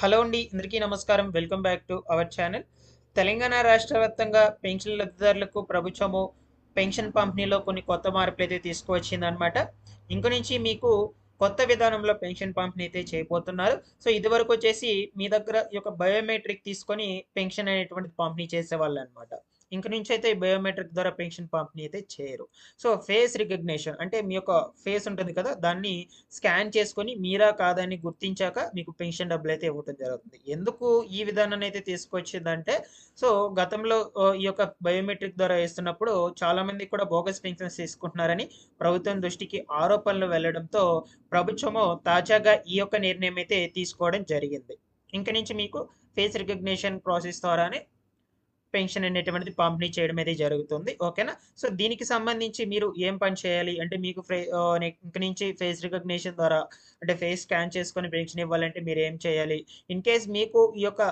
Hello అండి అందరికీ నమస్కారం. Welcome back to our channel. Telangana రాష్ట్ర వ్యాప్తంగా పెన్షన్ లబ్ధిదారులకు ప్రభుత్వము పెన్షన్ పంపిణీలో కొన్ని కొత్త మార్పులు అయితే తీసుకువచ్చిందనమాట ఇంక నుంచి మీకు కొత్త విధానంలో పెన్షన్ పంపిణీ అయితే చేయబోతున్నారు. సో ఇదివరకు వచ్చేసి మీ దగ్గర యొక్క బయోమెట్రిక్ తీసుకొని పెన్షన్ అనేటువంటిది పంపిణీ చేసేవాళ్ళు అనమాట ఇంక నుంచి అయితే బయోమెట్రిక్ ద్వారా పెన్షన్ పంపిణీ అయితే చేయరు. సో ఫేస్ రికగ్నేషన్ అంటే మీ యొక్క ఫేస్ ఉంటుంది కదా దాన్ని స్కాన్ చేసుకొని మీరా కాదని గుర్తించాక మీకు పెన్షన్ డబ్బులు అయితే ఇవ్వడం జరుగుతుంది. ఎందుకు ఈ విధానాన్ని అయితే తీసుకొచ్చిందంటే సో గతంలో ఈ యొక్క బయోమెట్రిక్ ద్వారా వేస్తున్నప్పుడు చాలామంది కూడా బోగస్ పెన్షన్స్ తీసుకుంటున్నారని ప్రభుత్వం దృష్టికి ఆరోపణలు వెళ్ళడంతో ప్రభుత్వము తాజాగా ఈ యొక్క నిర్ణయం అయితే తీసుకోవడం జరిగింది. ఇంక నుంచి మీకు ఫేస్ రికగ్నేషన్ ప్రాసెస్ ద్వారానే పెన్షన్ అనేటువంటిది పంపిణీ చేయడం అయితే జరుగుతుంది. ఓకేనా? సో దీనికి సంబంధించి మీరు ఏం పని చేయాలి? అంటే మీకు ఫే నుంచి ఫేస్ రికగ్నేషన్ ద్వారా అంటే ఫేస్ స్కాన్ చేసుకొని పెన్షన్ ఇవ్వాలంటే మీరు ఏం చేయాలి? ఇన్ కేస్ మీకు ఈ యొక్క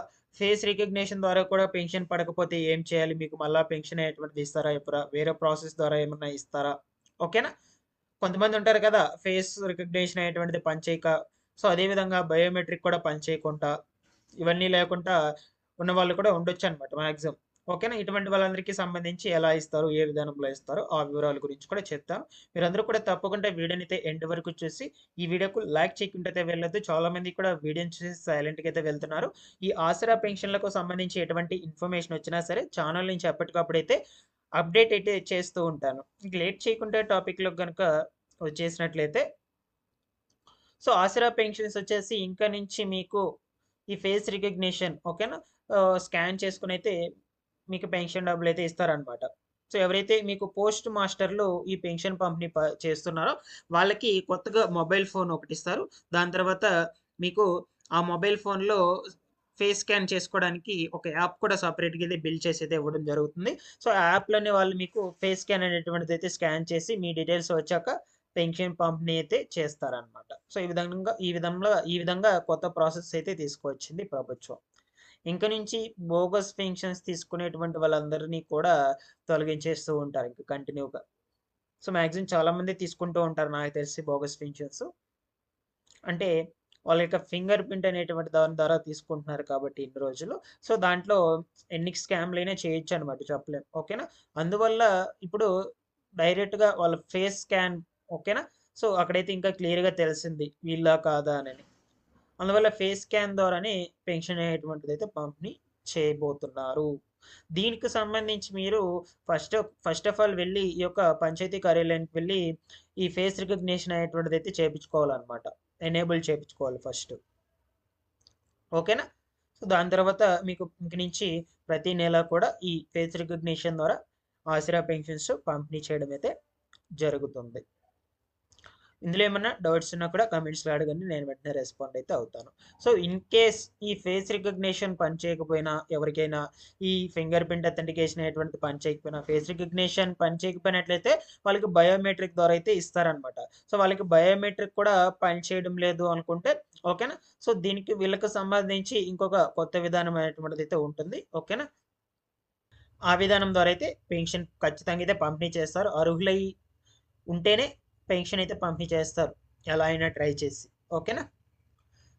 ఫేస్ రికగ్నేషన్ ద్వారా కూడా పెన్షన్ పడకపోతే ఏం చేయాలి? మీకు మళ్ళీ పెన్షన్ అనేటువంటిది ఇస్తారా? ఎప్పుడు? వేరే ప్రాసెస్ ద్వారా ఏమన్నా ఇస్తారా? ఓకేనా? కొంతమంది ఉంటారు కదా ఫేస్ రికగ్నేషన్ అనేటువంటిది పనిచేయక సో అదేవిధంగా బయోమెట్రిక్ కూడా పనిచేయకుండా ఇవన్నీ లేకుండా ఉన్న వాళ్ళు కూడా ఉండొచ్చు అనమాట మ్యాక్సిమం ఓకేనా? ఇటువంటి వాళ్ళందరికీ సంబంధించి ఎలా ఇస్తారు ఏ విధానంలో ఇస్తారు ఆ వివరాల గురించి కూడా చెప్తాం మీరందరూ కూడా తప్పకుండా వీడియోని అయితే ఎండ్ వరకు చూసి ఈ వీడియోకు లైక్ చేయకుండా అయితే వెళ్ళొద్దు. చాలా మంది కూడా వీడియోని చూసి సైలెంట్గా అయితే వెళ్తున్నారు. ఈ ఆసరా పెన్షన్లకు సంబంధించి ఎటువంటి ఇన్ఫర్మేషన్ వచ్చినా సరే ఛానల్ నుంచి ఎప్పటికప్పుడు అయితే అప్డేట్ అయితే చేస్తూ ఉంటాను. ఇంక లేట్ చేయకుండా టాపిక్లో కనుక వచ్చేసినట్లయితే సో ఆసరా పెన్షన్స్ వచ్చేసి ఇంకా నుంచి మీకు ఈ ఫేస్ రికగ్నిషన్ ఓకేనా? స్కాన్ చేసుకుని అయితే మీకు పెన్షన్ డబ్బులు అయితే ఇస్తారనమాట సో ఎవరైతే మీకు పోస్ట్ మాస్టర్లు ఈ పెన్షన్ పంపిణీ ప- చేస్తున్నారో వాళ్ళకి కొత్తగా మొబైల్ ఫోన్ ఒకటి ఇస్తారు. దాని తర్వాత మీకు ఆ మొబైల్ ఫోన్లో ఫేస్ స్కాన్ చేసుకోవడానికి ఒక యాప్ కూడా సపరేట్గా అయితే బిల్డ్ చేసి అయితే ఇవ్వడం జరుగుతుంది. సో ఆ యాప్లోనే వాళ్ళు మీకు ఫేస్ స్కాన్ అనేటువంటిది అయితే స్కాన్ చేసి మీ డీటెయిల్స్ వచ్చాక పెన్షన్ పంపిణీ అయితే చేస్తారనమాట సో ఈ విధంగా ఈ విధంగా ఈ విధంగా కొత్త ప్రాసెస్ అయితే తీసుకువచ్చింది ప్రభుత్వం. ఇంక నుంచి బోగస్ పెన్షన్స్ తీసుకునేటువంటి వాళ్ళందరినీ కూడా తొలగించేస్తూ ఉంటారు. ఇంకా కంటిన్యూగా. సో మ్యాక్సిమం చాలామంది తీసుకుంటూ ఉంటారు నాకు తెలిసి బోగస్ పెన్షన్స్. అంటే వాళ్ళ యొక్క ఫింగర్ ప్రింట్ అనేటువంటి దాని ద్వారా తీసుకుంటున్నారు కాబట్టి ఇన్ని రోజులు. సో దాంట్లో ఎన్ని స్కామ్లు అయినా చేయొచ్చు అనమాట చెప్పలేం. ఓకేనా? అందువల్ల ఇప్పుడు డైరెక్ట్గా వాళ్ళ ఫేస్ స్కాన్ ఓకేనా? సో అక్కడైతే ఇంకా క్లియర్గా తెలిసింది వీళ్ళ కాదా అని. అందువల్ల ఫేస్ స్కాన్ ద్వారానే పెన్షన్ అయ్యేటువంటిది అయితే పంపిణీ చేయబోతున్నారు. దీనికి సంబంధించి మీరు ఫస్ట్ ఫస్ట్ ఆఫ్ ఆల్ వెళ్ళి ఈ యొక్క పంచాయతీ కార్యాలయానికి వెళ్ళి ఈ ఫేస్ రికగ్నేషన్ అయ్యేటువంటిది అయితే చేయించుకోవాలన్నమాట ఎనేబుల్ చేయించుకోవాలి ఫస్ట్. ఓకేనా? సో దాని తర్వాత మీకు ఇంక నుంచి ప్రతి నెల కూడా ఈ ఫేస్ రికగ్నిషన్ ద్వారా ఆసరా పెన్షన్స్ పంపిణీ చేయడం అయితే జరుగుతుంది. ఇందులో ఏమన్నా డౌట్స్ ఉన్నా కూడా కమెంట్స్లో అడగండి నేను వెంటనే రెస్పాండ్ అయితే అవుతాను. సో ఇన్ కేస్ ఈ ఫేస్ రికగ్నిషన్ పని చేయకపోయినా ఎవరికైనా ఈ ఫింగర్ ప్రింట్ అథెంటికేషన్ అనేటువంటి పని చేయకపోయినా ఫేస్ రికగ్నిషన్ పని చేయకపోయినట్లయితే వాళ్ళకి బయోమెట్రిక్ ద్వారా అయితే ఇస్తారనమాట సో వాళ్ళకి బయోమెట్రిక్ కూడా పని చేయడం లేదు అనుకుంటే ఓకేనా? సో దీనికి వీళ్ళకి సంబంధించి ఇంకొక కొత్త విధానం అనేటువంటిది అయితే ఉంటుంది ఓకేనా? ఆ విధానం ద్వారా అయితే పెన్షన్ ఖచ్చితంగా అయితే పంపిణీ చేస్తారు. అర్హులై ఉంటేనే పెన్షన్ అయితే పంపిణీ చేస్తారు ఎలా అయినా ట్రై చేసి. ఓకేనా?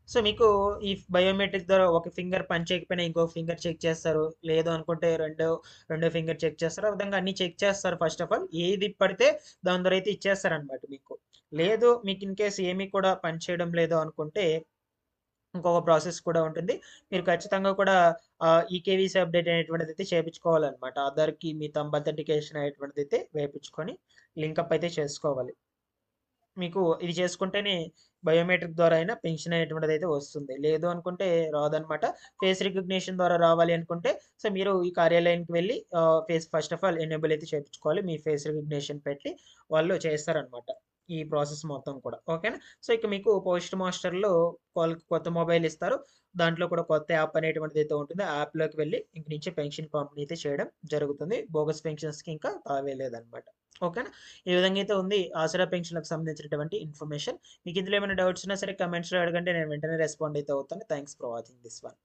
సో మీకు ఈ బయోమెట్రిక్ ద్వారా ఒక ఫింగర్ పని చేయకపోయినా ఇంకో ఫింగర్ చెక్ చేస్తారు. లేదు అనుకుంటే రెండో రెండో ఫింగర్ చెక్ చేస్తారు. ఆ విధంగా అన్ని చెక్ చేస్తారు ఫస్ట్ ఆఫ్ ఆల్. ఏది పడితే దాని ద్వారా అయితే ఇచ్చేస్తారనమాట మీకు. లేదు మీకు ఇన్ కేస్ ఏమీ కూడా పని చేయడం లేదు అనుకుంటే ఇంకొక ప్రాసెస్ కూడా ఉంటుంది. మీరు ఖచ్చితంగా కూడా ఈకేవీసీ అప్డేట్ అనేటువంటిది అయితే చేయించుకోవాలన్నమాట. ఆధార్కి మీ తంబ్ అథెంటికేషన్ అనేటువంటిది అయితే వేయించుకొని లింకప్ అయితే చేసుకోవాలి. మీకు ఇది చేసుకుంటేనే బయోమెట్రిక్ ద్వారా అయినా పెన్షన్ అనేటువంటిది అయితే వస్తుంది. లేదు అనుకుంటే రాదనమాట ఫేస్ రికగ్నిషన్ ద్వారా రావాలి అనుకుంటే సో మీరు ఈ కార్యాలయానికి వెళ్ళి face first of all enable అయితే చేయించుకోవాలి. మీ ఫేస్ రికగ్నిషన్ పెట్టి వాళ్ళు చేస్తారనమాట ఈ ప్రాసెస్ మొత్తం కూడా. ఓకేనా? సో ఇక మీకు పోస్ట్ మాస్టర్లో వాళ్ళకి కొత్త మొబైల్ ఇస్తారు. దాంట్లో కూడా కొత్త యాప్ అనేటువంటిది అయితే ఉంటుంది. ఆ యాప్లోకి వెళ్ళి ఇంక నుంచి పెన్షన్ పంపిణీ అయితే చేయడం జరుగుతుంది. బోగస్ పెన్షన్స్కి ఇంకా తావేలేదనమాట ఓకేనా? ఈ విధంగా అయితే ఉంది ఆసరా పెన్షన్లకు సంబంధించినటువంటి ఇన్ఫర్మేషన్. మీకు ఇందులో ఏమైనా డౌట్స్ ఉన్నా సరే కమెంట్స్లో అడగండి నేను వెంటనే రెస్పాండ్ అయితే అవుతాను. Thanks for watching this one.